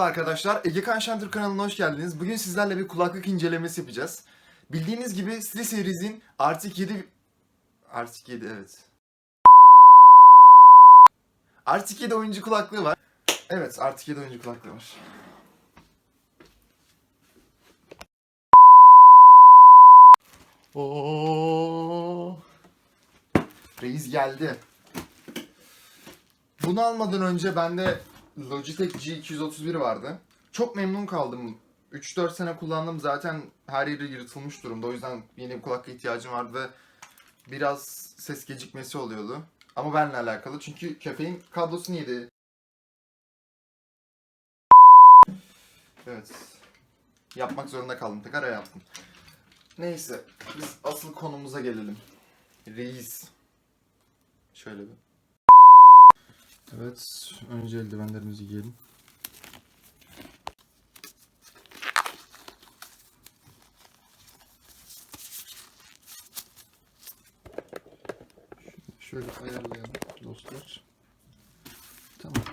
Merhaba arkadaşlar, Ege Kan kanalına hoş geldiniz. Bugün sizlerle bir kulaklık incelemesi yapacağız. Bildiğiniz gibi SteelSeries'in artık 7... Artık 7 evet. Artık 7 oyuncu kulaklığı var. Evet, artık 7 oyuncu kulaklığı var. Oo. Reis geldi. Bunu almadan önce bende Logitech G231 vardı. Çok memnun kaldım. 3-4 sene kullandım zaten her yeri yırtılmış durumda. O yüzden yeni bir kulaklığa ihtiyacım vardı ve biraz ses gecikmesi oluyordu. Ama benimle alakalı çünkü köpeğin kablosunu yedi. Evet. Yapmak zorunda kaldım. Tekrar yaptım. Neyse. Biz asıl konumuza gelelim. Reis. Şöyle bir. Evet, önce eldivenlerimizi giyelim. Şöyle ayarlayalım dostlar. Tamam.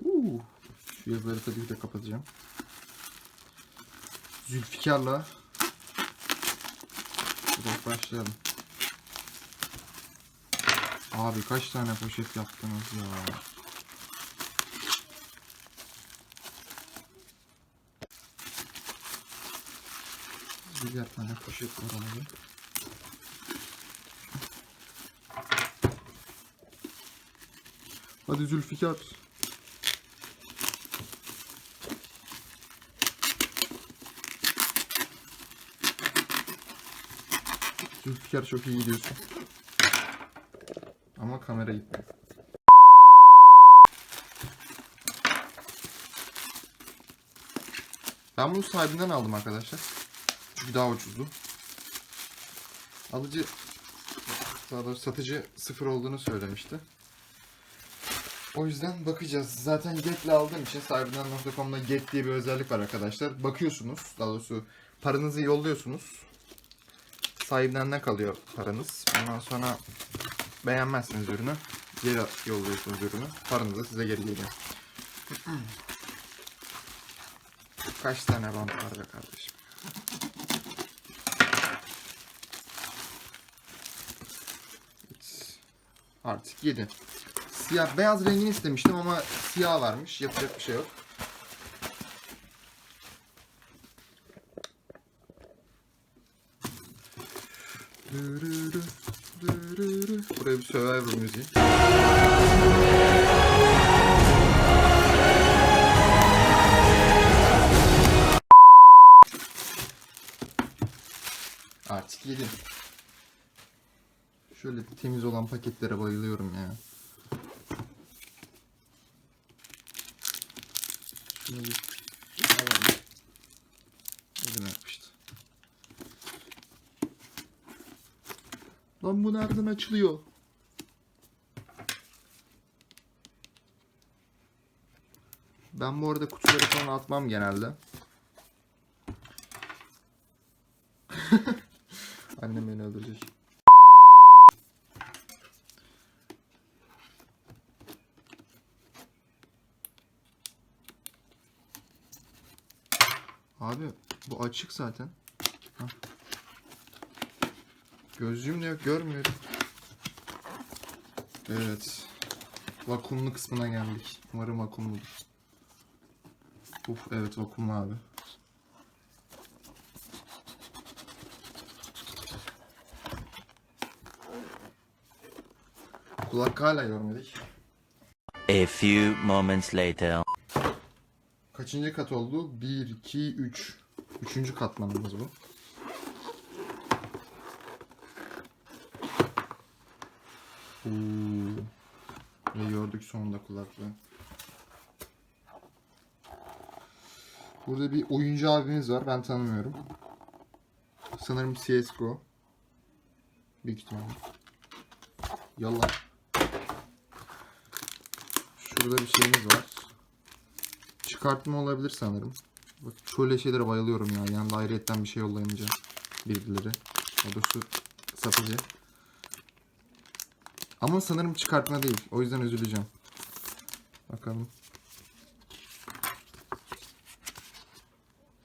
Uuu. Şu yazıları tabii ki de kapatacağım. Zülfikar'la başlayalım. Abi kaç tane poşet yaptınız ya? Birer tane poşet var abi. Hadi Zülfikar. Zülfikar çok iyi gidiyorsun. Ama kamera gitmiyor. Ben bunu sahibinden aldım arkadaşlar. Çünkü daha ucuzdu. Alıcı daha doğrusu satıcı sıfır olduğunu söylemişti. O yüzden bakacağız. Zaten Get'le aldığım için sahibinden.com'da Get diye bir özellik var arkadaşlar. Bakıyorsunuz. Daha doğrusu paranızı yolluyorsunuz. Sahibinden ne kalıyor paranız. Ondan sonra beğenmezsiniz ürünü. Geri yolluyorsunuz ürünü. Paranız da size geri geliyor. Kaç tane bant var be kardeşim? Artık 7. Siyah, beyaz rengini istemiştim ama siyah varmış. Yapacak bir şey yok. Dürürü. Buraya bir Survivor müziği. Artık yedim. Şöyle temiz olan paketlere bayılıyorum ya. Şunu bir Lan bu nereden açılıyor? Ben bu arada kutuları falan atmam genelde. Annem beni öldürecek. Abi bu açık zaten. Hah. Gözlüğüm de yok görmüyorum. Evet. Vakumlu kısmına geldik. Umarım vakumludur. Uf evet vakumlu abi. Kulak hala görmedik. A few moments later. Kaçıncı kat oldu? 1, 2, 3. Üçüncü katmanımız bu. Oo. Ve gördük sonunda kulaklığı. Burada bir oyuncu abimiz var. Ben tanımıyorum. Sanırım CSGO. Büyük ihtimalle. Yallah. Şurada bir şeyimiz var. Çıkartma olabilir sanırım. Bak şöyle şeylere bayılıyorum ya. Yanında ayrıyetten bir şey yollayınca birileri. O da şu satıcı. Ama sanırım çıkartma değil. O yüzden üzüleceğim. Bakalım.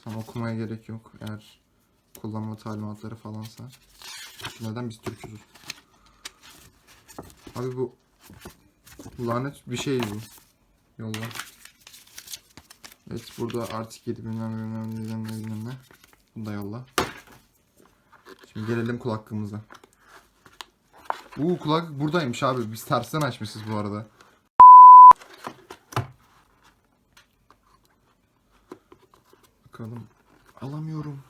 Tam okumaya gerek yok eğer kullanma talimatları falansa. Neden biz Türk'üz? Abi bu lanet bir şey bu. Yolla. Evet burada artık 7 bilmem bilmem bilmem bilmem ne. Bunu da yolla. Şimdi gelelim kulaklığımıza. Uuu kulak buradaymış abi. Biz tersten açmışız bu arada. Bakalım. Alamıyorum.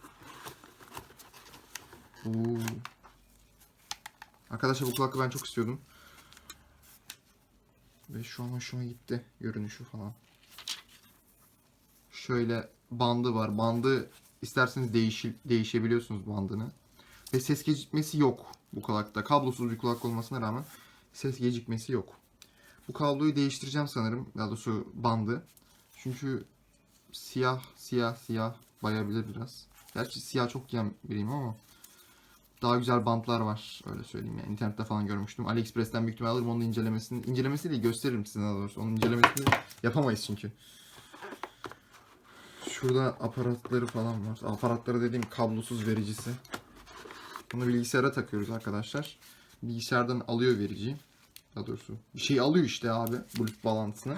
Oo. Arkadaşlar bu kulaklığı ben çok istiyordum. Ve şu an hoşuma gitti. Görünüşü falan. Şöyle bandı var. Bandı isterseniz değişi, değişebiliyorsunuz bandını. Ve ses gecikmesi yok bu kulakta. Kablosuz bir kulak olmasına rağmen ses gecikmesi yok. Bu kabloyu değiştireceğim sanırım. Daha doğrusu bandı. Çünkü siyah, siyah, siyah bayabilir biraz. Gerçi siyah çok giyen biriyim ama daha güzel bantlar var öyle söyleyeyim yani. İnternette falan görmüştüm. AliExpress'ten büyük ihtimalle alırım onun incelemesini. İncelemesi değil gösteririm size daha doğrusu. Onun incelemesini yapamayız çünkü. Şurada aparatları falan var. Aparatları dediğim kablosuz vericisi. Bunu bilgisayara takıyoruz arkadaşlar. Bilgisayardan alıyor vericiyi. Daha doğrusu bir şey alıyor işte abi Bluetooth bağlantısını.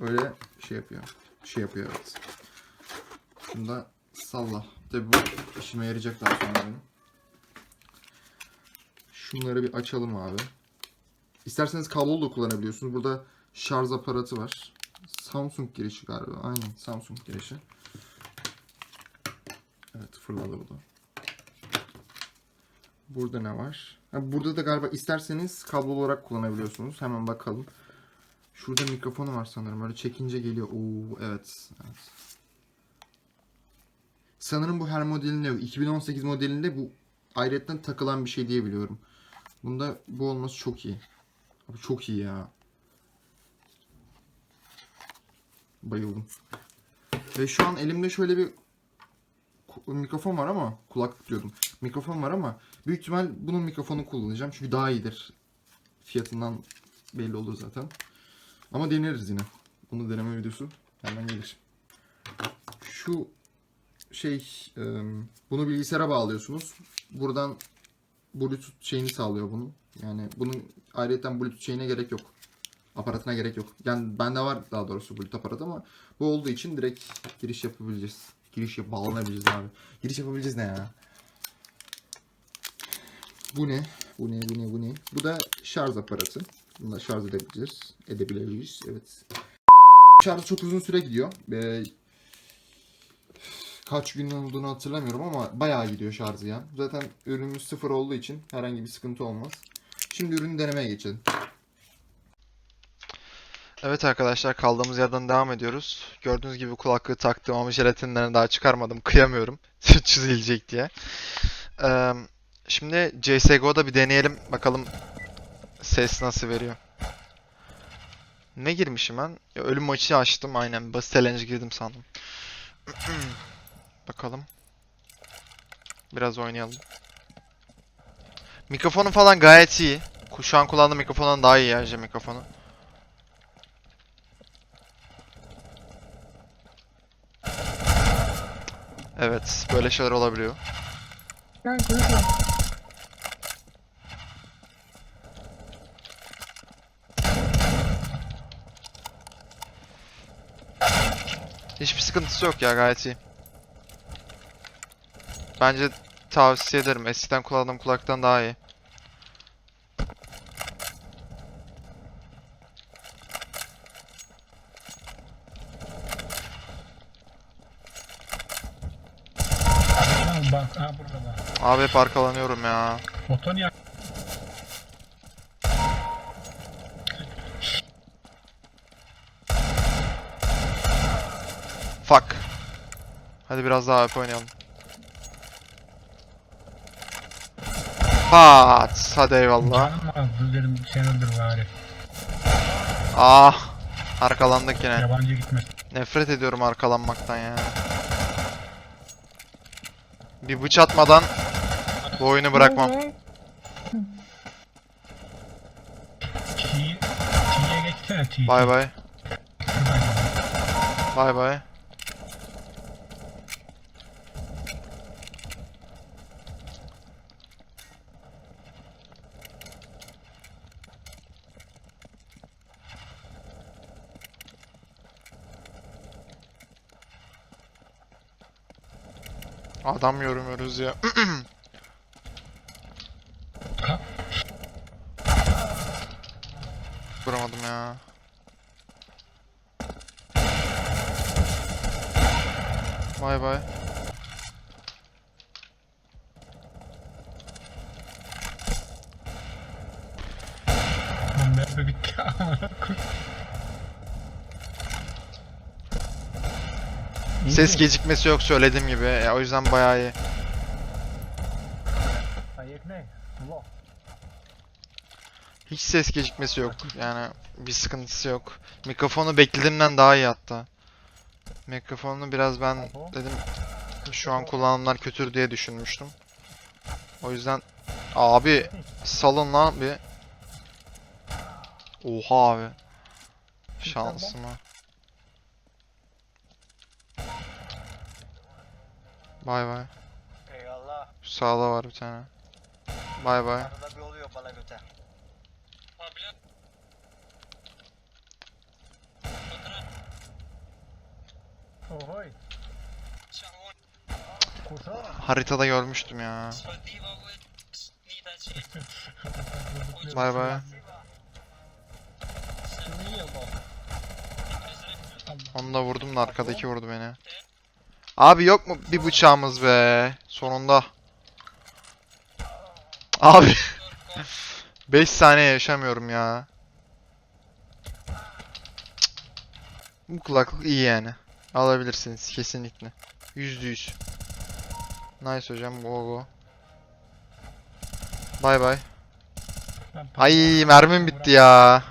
Öyle şey yapıyor. Şey yapıyor evet. Şunu da salla. Tabi bu işime yarayacak daha sonra benim. Şunları bir açalım abi. İsterseniz kablolu da kullanabiliyorsunuz. Burada şarj aparatı var. Samsung girişi galiba. Aynen Samsung girişi. Evet fırladı bu da. Burada ne var? Ha, burada da galiba isterseniz kablolu olarak kullanabiliyorsunuz. Hemen bakalım. Şurada mikrofonu var sanırım. Öyle çekince geliyor. Oo evet. evet. Sanırım bu her modelinde 2018 modelinde bu ayrıca takılan bir şey diye biliyorum. Bunda bu olması çok iyi. Abi çok iyi ya. Bayıldım. Ve şu an elimde şöyle bir mikrofon var ama kulaklık diyordum. Mikrofon var ama büyük ihtimal bunun mikrofonu kullanacağım çünkü daha iyidir. Fiyatından belli olur zaten. Ama deneriz yine. Bunu deneme videosu hemen gelir. Şu şey bunu bilgisayara bağlıyorsunuz. Buradan Bluetooth şeyini sağlıyor bunu. Yani bunun ayrıca Bluetooth şeyine gerek yok. Aparatına gerek yok. Yani bende var daha doğrusu Bluetooth aparat ama bu olduğu için direkt giriş yapabileceğiz. Giriş yap bağlanabileceğiz abi. Giriş yapabileceğiz ne ya? Bu ne? Bu ne? Bu ne? Bu ne? Bu da şarj aparatı. Bunu da şarj edebiliriz. Edebiliriz. Evet. Şarj çok uzun süre gidiyor. Ee, kaç gün olduğunu hatırlamıyorum ama bayağı gidiyor şarjı ya. Zaten ürünümüz sıfır olduğu için herhangi bir sıkıntı olmaz. Şimdi ürünü denemeye geçelim. Evet arkadaşlar kaldığımız yerden devam ediyoruz. Gördüğünüz gibi kulaklığı taktım ama jelatinlerini daha çıkarmadım. Kıyamıyorum. Çizilecek diye. Ee, şimdi CSGO'da bir deneyelim. Bakalım ses nasıl veriyor. Ne girmişim ben? Ya, ölüm maçı açtım aynen. Basit eğlence girdim sandım. Bakalım. Biraz oynayalım. Mikrofonu falan gayet iyi. Şu an kullandığım mikrofondan daha iyi ya mikrofonu. Evet, böyle şeyler olabiliyor. Hiçbir sıkıntısı yok ya gayet iyi. Bence tavsiye ederim. Eskiden kullandığım kulaktan daha iyi. Ha, bak ha burada bak. Abi hep arkalanıyorum ya. Motor yak. Hadi biraz daha hep oynayalım. Pat. Hadi eyvallah. Azdı dedim sen öldür bari. Ah. Arkalandık yine. Yabancı gitmez. Nefret ediyorum arkalanmaktan ya. Bir bıç atmadan bu oyunu bırakmam. Çiğe geçsene çiğ. Bay bay. Bay bay. Adam yorumuyoruz ya. Vuramadım ya. Bay bay. Mermi bitti amına koyayım. Ses gecikmesi yok söylediğim gibi. Ya, o yüzden bayağı iyi. Hiç ses gecikmesi yok. Yani bir sıkıntısı yok. Mikrofonu beklediğimden daha iyi hatta. Mikrofonunu biraz ben dedim şu an kullananlar kötür diye düşünmüştüm. O yüzden abi salın lan bir. Oha abi. Şansıma. Bay bay. Eyvallah. Şu sağda var bir tane. Bay bay. Arada bir oluyor bana göte. Ohoy. Haritada görmüştüm ya. Bay bay. Onu da vurdum da arkadaki vurdu beni. Abi yok mu bir bıçağımız be? Sonunda. Abi. 5 saniye yaşamıyorum ya. Bu kulaklık iyi yani. Alabilirsiniz kesinlikle. Yüzde yüz. Nice hocam. Go go. Bay bay. Ay mermim bitti ya.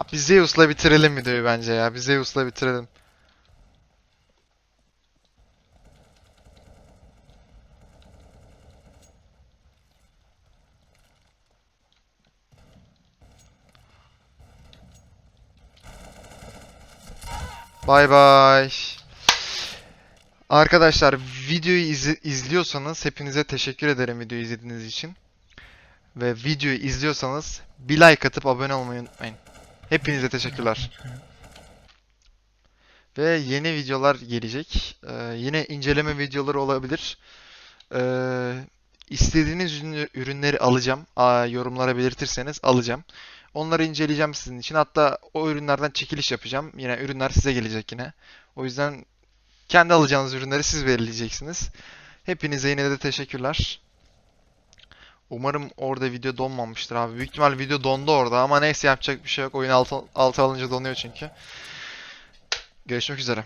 Abi Zeus'la bitirelim videoyu bence ya. Bir Zeus'la bitirelim. Bay bay. Arkadaşlar videoyu izle- izliyorsanız hepinize teşekkür ederim videoyu izlediğiniz için. Ve videoyu izliyorsanız bir like atıp abone olmayı unutmayın. Hepinize teşekkürler. Ve yeni videolar gelecek. Ee, yine inceleme videoları olabilir. Ee, istediğiniz ürünleri alacağım. Aa, yorumlara belirtirseniz alacağım. Onları inceleyeceğim sizin için. Hatta o ürünlerden çekiliş yapacağım. Yine ürünler size gelecek yine. O yüzden kendi alacağınız ürünleri siz belirleyeceksiniz. Hepinize yine de teşekkürler. Umarım orada video donmamıştır abi. Büyük ihtimal video dondu orada ama neyse yapacak bir şey yok. Oyun altı, altı alınca donuyor çünkü. Görüşmek üzere.